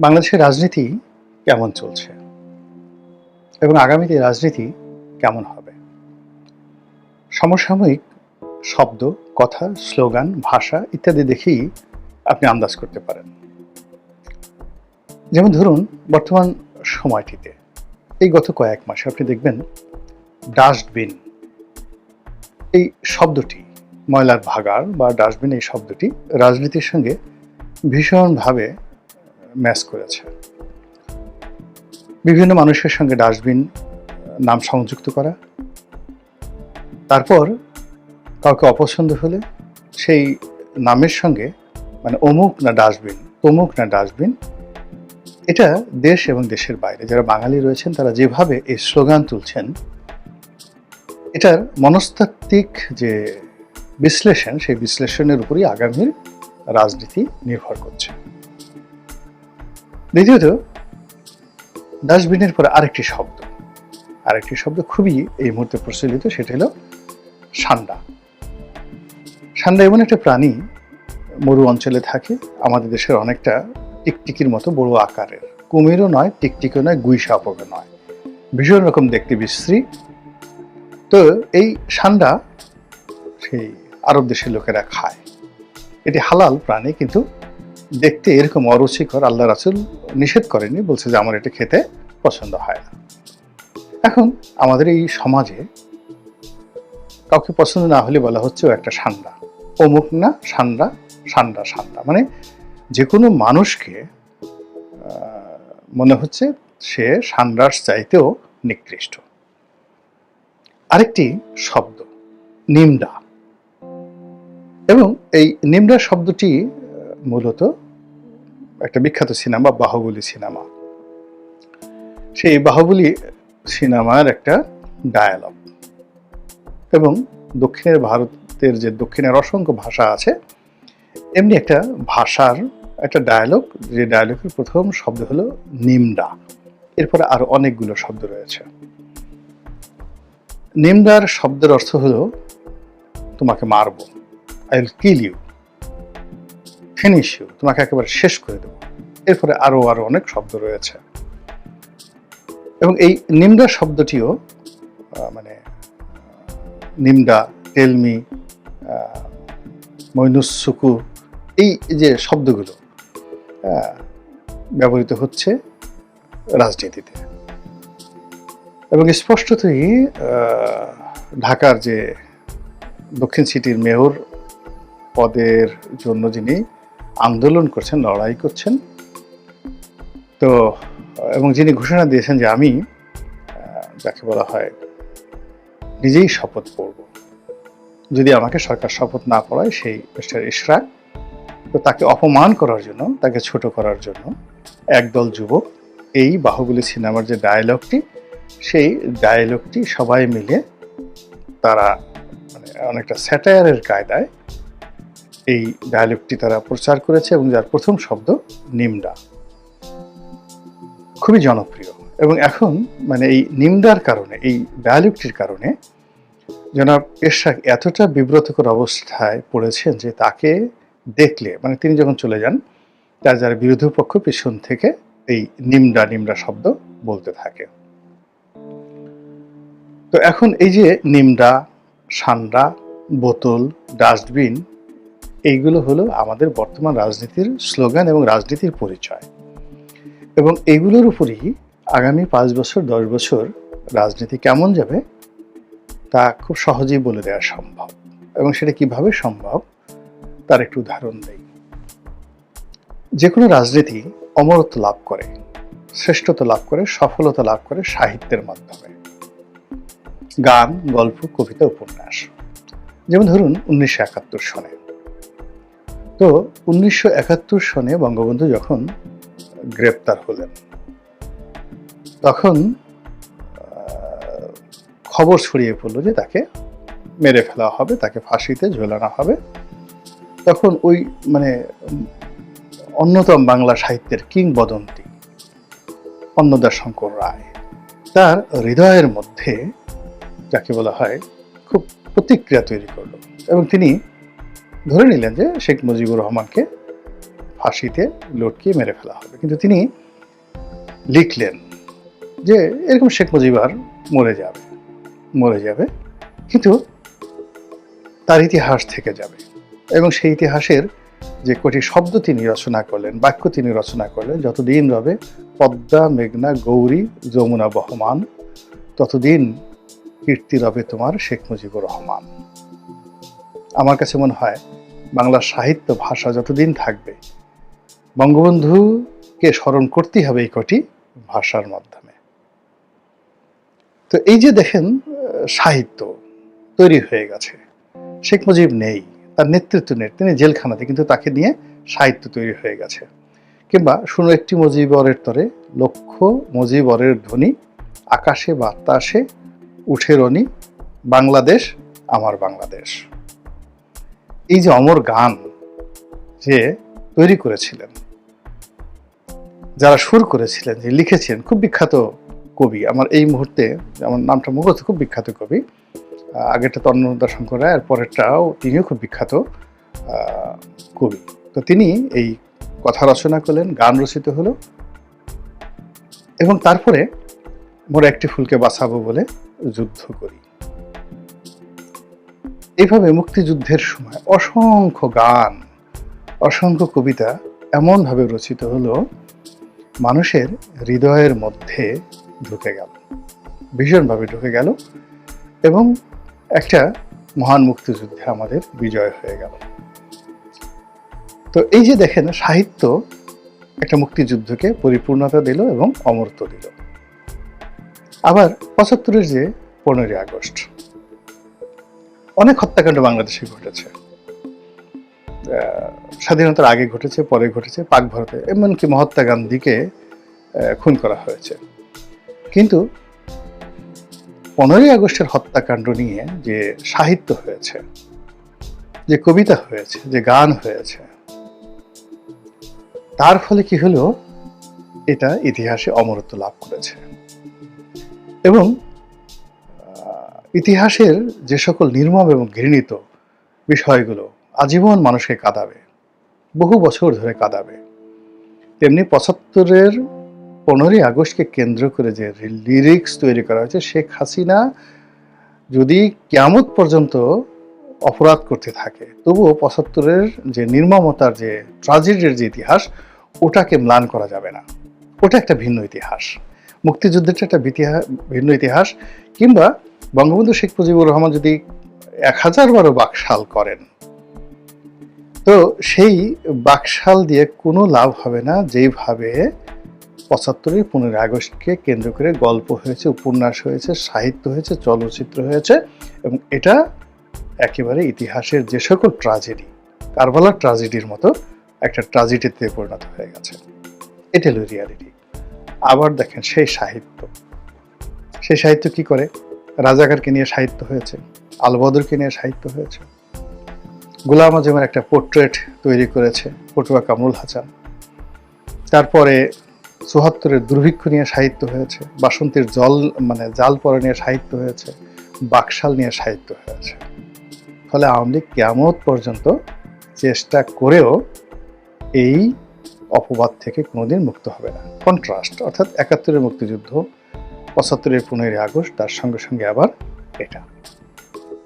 বাংলাদেশের রাজনীতি কেমন চলছে? এবং আগামীতে রাজনীতি কেমন হবে? সমসাময়িক শব্দ, কথা, স্লোগান, ভাষা ইত্যাদি দেখেই আপনি আন্দাজ করতে পারেন। যেমন ধরুন, বর্তমান সময়টিতে, এই গত কয়েক মাসে আপনি দেখবেন ডাস্টবিন, এই শব্দটি, ময়লার ভাগার বা ডাস্টবিন এই শব্দটি রাজনীতির সঙ্গে ভীষণভাবে ম্যাচ করেছে। বিভিন্ন মানুষের সঙ্গে ডাস্টবিন নাম সংযুক্ত করা। তারপর কাউকে অপছন্দ হলে সেই নামের সঙ্গে মানে অমুক না ডাস্টবিন, তমুক না ডাস্টবিন, এটা দেশ এবং দেশের বাইরে, যারা বাঙালি রয়েছেন, তারা যেভাবে এই স্লোগান তুলছেন, এটার মনস্তাত্ত্বিক যে বিশ্লেষণ, সেই বিশ্লেষণের উপরই আগামীর রাজনীতি নির্ভর করছে। দ্বিতীয়ত, ডাস্টবিনের পরে আরেকটি শব্দ। আরেকটি শব্দ খুবই এই মুহূর্তে প্রচলিত, সেটা হলো সান্ডা। সান্ডা এমন একটা প্রাণী মরু অঞ্চলে থাকে, আমাদের দেশের অনেকটা টিকটিকির মতো বড় আকারের। কুমিরও নয়, টিকটিকও নয় গুই সাপও নয়। ভীষণ রকম দেখতে বিশ্রী। তো এই সান্ডা সেই আরব দেশের লোকেরা খায়। এটি হালাল প্রাণী, কিন্তু দেখতে এরকম অরুচিকর, আল্লাহ রাসুল নিষেধ করেনি বলছে যে আমার এটা খেতে পছন্দ হয় না। এখন আমাদের এই সমাজে কাউকে পছন্দ না হলে বলা হচ্ছে ও একটা সান্ডা। অমুক না, সান্ডা সান্ডা সান্ডা। মানে যে কোনো মানুষকে মনে হচ্ছে সে সান্ডার চাইতেও নিকৃষ্ট। আরেকটি শব্দ, নিমডা। এবং এই নিমডা শব্দটি মূলত একটা বিখ্যাত সিনেমা, বাহুবলী সিনেমা। সেই বাহুবলী সিনেমার একটা ডায়ালগ এবং দক্ষিণের ভারতের যে দক্ষিণের অসংখ্য ভাষা আছে, এমনি একটা ভাষার একটা ডায়ালগ যে ডায়ালগের প্রথম শব্দ হলো নিমডা। এরপরে আরও অনেকগুলো শব্দ রয়েছে। নিমডার শব্দের অর্থ হলো, তোমাকে মারবো। I will kill you finish you তোমাকে একেবারে শেষ করে দেবো। এরপরে আরও আরও অনেক শব্দ রয়েছে। এবং এই নিমডা শব্দটিও মানে নিমডা টেলমি মৈনুসুকু, এই যে শব্দগুলো ব্যবহৃত হচ্ছে রাজনীতিতে। এবং স্পষ্টতই ঢাকার যে দক্ষিণ সিটির মেয়র পদের জন্য যিনি আন্দোলন করছেন, লড়াই করছেন। তো, এবং যিনি ঘোষণা দিয়েছেন যে আমি যাকে বলা হয়, নিজেই শপথ পড়ব যদি আমাকে সরকার শপথ না পড়ায়, সেই মিস্টার ইশরাক, তো তাকে অপমান করার জন্য, তাকে ছোট করার জন্য একদল যুবক, এই বাহুবলী সিনেমার যে ডায়ালগটি, সেই ডায়ালগটি সবাই মিলে তারা মানে অনেকটা স্যাটায়ারের কায়দায় এই ডায়ালগটি তারা প্রচার করেছে এবং যার প্রথম শব্দ নিমডা। খুবই জনপ্রিয়। এবং এখন মানে এই নিমডার কারণে, এই ডায়ালগটির কারণে জনাব এরশাক এতটা বিব্রতকর অবস্থায় পড়েছেন যে তাকে দেখলে মানে তিনি যখন চলে যান, তার যারা বিরোধী পক্ষ পিছন থেকে এই নিমডা নিমডা শব্দ বলতে থাকে। তো এখন এই যে নিমডা, সান্ডা, বোতল, ডাস্টবিন এইগুলো হলো আমাদের বর্তমান রাজনীতির স্লোগান এবং রাজনীতির পরিচয়। এবং এইগুলোর উপরই আগামী পাঁচ বছর, দশ বছর রাজনীতি কেমন যাবে তা খুব সহজেই বলে দেওয়া সম্ভব। এবং সেটা কীভাবে সম্ভব তার একটু উদাহরণ দেই। যে কোনো রাজনীতি অমরত্ব লাভ করে, শ্রেষ্ঠত্ব লাভ করে, সফলতা লাভ করে সাহিত্যের মাধ্যমে। গান, গল্প, কবিতা, উপন্যাস। যেমন ধরুন উনিশশো একাত্তর সনে তো উনিশশো একাত্তর সনে বঙ্গবন্ধু যখন গ্রেপ্তার হলেন, তখন খবর ছড়িয়ে পড়ল যে তাকে মেরে ফেলা হবে, তাকে ফাঁসিতে ঝোলানো হবে। তখন ওই মানে অন্যতম বাংলা সাহিত্যের কিংবদন্তি অন্নদা শঙ্কর রায়, তার হৃদয়ের মধ্যে যাকে বলা হয় খুব প্রতিক্রিয়া তৈরি করল এবং তিনি ধরে নিলেন যে শেখ মুজিবুর রহমানকে ফাঁসিতে লটকিয়ে মেরে ফেলা হবে। কিন্তু তিনি লিখলেন যে এরকম শেখ মুজিবার মরে যাবে মরে যাবে, কিন্তু তার ইতিহাস থেকে যাবে। এবং সেই ইতিহাসের যে কটি শব্দ তিনি রচনা করলেন, বাক্য তিনি রচনা করলেন, যতদিন রবে পদ্মা, মেঘনা, গৌরী, যমুনা, বহমান, ততদিন কীর্তি রবে তোমার শেখ মুজিবুর রহমান। আমার কাছে মনে হয় বাংলা সাহিত্য ভাষা যতদিন থাকবে, বঙ্গবন্ধুকে স্মরণ করতেই হবে এই কটি ভাষার মাধ্যমে। তো এই যে দেখেন সাহিত্য তৈরি হয়ে গেছে। শেখ মুজিব নেই, তার নেতৃত্ব নেই, তিনি জেলখানাতে, কিন্তু তাকে নিয়ে সাহিত্য তৈরি হয়ে গেছে। কিংবা শুনো, একটি মুজিবরের তরে লক্ষ মুজিবরের ধ্বনি, আকাশে বাতাসে উঠে রনি, বাংলাদেশ, আমার বাংলাদেশ। এই যে অমর গান যে তৈরি করেছিলেন, যারা সুর করেছিলেন যে লিখেছেন খুব বিখ্যাত কবি। আমার এই মুহূর্তে আমার নামটা মুখস্থ খুব বিখ্যাত কবি। আগেরটা তো অন্নদা শঙ্কর রায়, আর পরেরটাও তিনিও খুব বিখ্যাত কবি। তো তিনি এই কথা রচনা করলেন, গান রচিত হলো, এবং তারপরে মোরা একটি ফুলকে বাঁচাবো বলে যুদ্ধ করি। এইভাবে মুক্তিযুদ্ধের সময় অসংখ্য গান, অসংখ্য কবিতা এমনভাবে রচিত হলো, মানুষের হৃদয়ের মধ্যে ঢুকে গেল। ভীষণভাবে ঢুকে গেল এবং একটা মহান মুক্তিযুদ্ধে আমাদের বিজয় হয়ে গেল। তো এই যে দেখেন, সাহিত্য একটা মুক্তিযুদ্ধকে পরিপূর্ণতা দিল এবং অমরত্ব দিল। আবার পঁচাত্তরের যে পনেরোই আগস্ট অনেক হত্যাকাণ্ড বাংলাদেশে ঘটেছে। স্বাধীনতার আগে ঘটেছে, পরে ঘটেছে, পাক ভারতে, এমনকি মহাত্মা গান্ধীকে খুন করা হয়েছে। কিন্তু পনেরোই আগস্টের হত্যাকাণ্ড নিয়ে যে সাহিত্য হয়েছে, যে কবিতা হয়েছে, যে গান হয়েছে, তার ফলে কি হলো? এটা ইতিহাসে অমরত্ব লাভ করেছে। এবং ইতিহাসের যে সকল নির্মম এবং ঘৃণিত বিষয়গুলো আজীবন মানুষকে কাঁদাবে, বহু বছর ধরে কাঁদাবে। তেমনি পঁচাত্তরের পনেরোই আগস্টকে কেন্দ্র করে যে লিরিক্স তৈরি করা হয়েছে, শেখ হাসিনা যদি কেয়ামত পর্যন্ত অপরাধ করতে থাকে, তবুও পঁচাত্তরের যে নির্মমতার যে ট্রাজেডির যে ইতিহাস, ওটাকে ম্লান করা যাবে না। ওটা একটা ভিন্ন ইতিহাস। মুক্তিযুদ্ধেরটা একটা ভিন্ন ইতিহাস কিংবা বঙ্গবন্ধু শেখ মুজিবুর রহমান যদি এক হাজার বারো বাকশাল করেন, তো সেই বাকশাল দিয়ে কোনো লাভ হবে না, যেইভাবে পঁচাত্তরের পনেরোই আগস্টকে কেন্দ্র করে গল্প হয়েছে, উপন্যাস হয়েছে, সাহিত্য হয়েছে, চলচ্চিত্র হয়েছে এবং এটা একেবারে ইতিহাসের যে সকল ট্রাজেডি, কারবালার ট্রাজেডির মতো একটা ট্রাজেডিতে পরিণত হয়ে গেছে। এটা হলো রিয়ালিটি আবার দেখেন সেই সাহিত্য। সেই সাহিত্য কি করে? রাজাকারকে নিয়ে সাহিত্য হয়েছে, আলবদরকে নিয়ে সাহিত্য হয়েছে। গোলাম আজমের একটা পোর্ট্রেট তৈরি করেছে, পটুয়া কামরুল হাসান। তারপরে চুহাত্তরের দুর্ভিক্ষ নিয়ে সাহিত্য হয়েছে, বাসন্তীর জল মানে জাল পরা নিয়ে সাহিত্য হয়েছে, বাকশাল নিয়ে সাহিত্য হয়েছে। ফলে আওয়ামী লীগ কেয়ামত পর্যন্ত চেষ্টা করেও এই অপবাদ থেকে কোনোদিন মুক্ত হবে না। কন্ট্রাস্ট, অর্থাৎ একাত্তরের মুক্তিযুদ্ধ পঁচাত্তরের পনেরোই আগস্ট তার সঙ্গে সঙ্গে আবার এটা।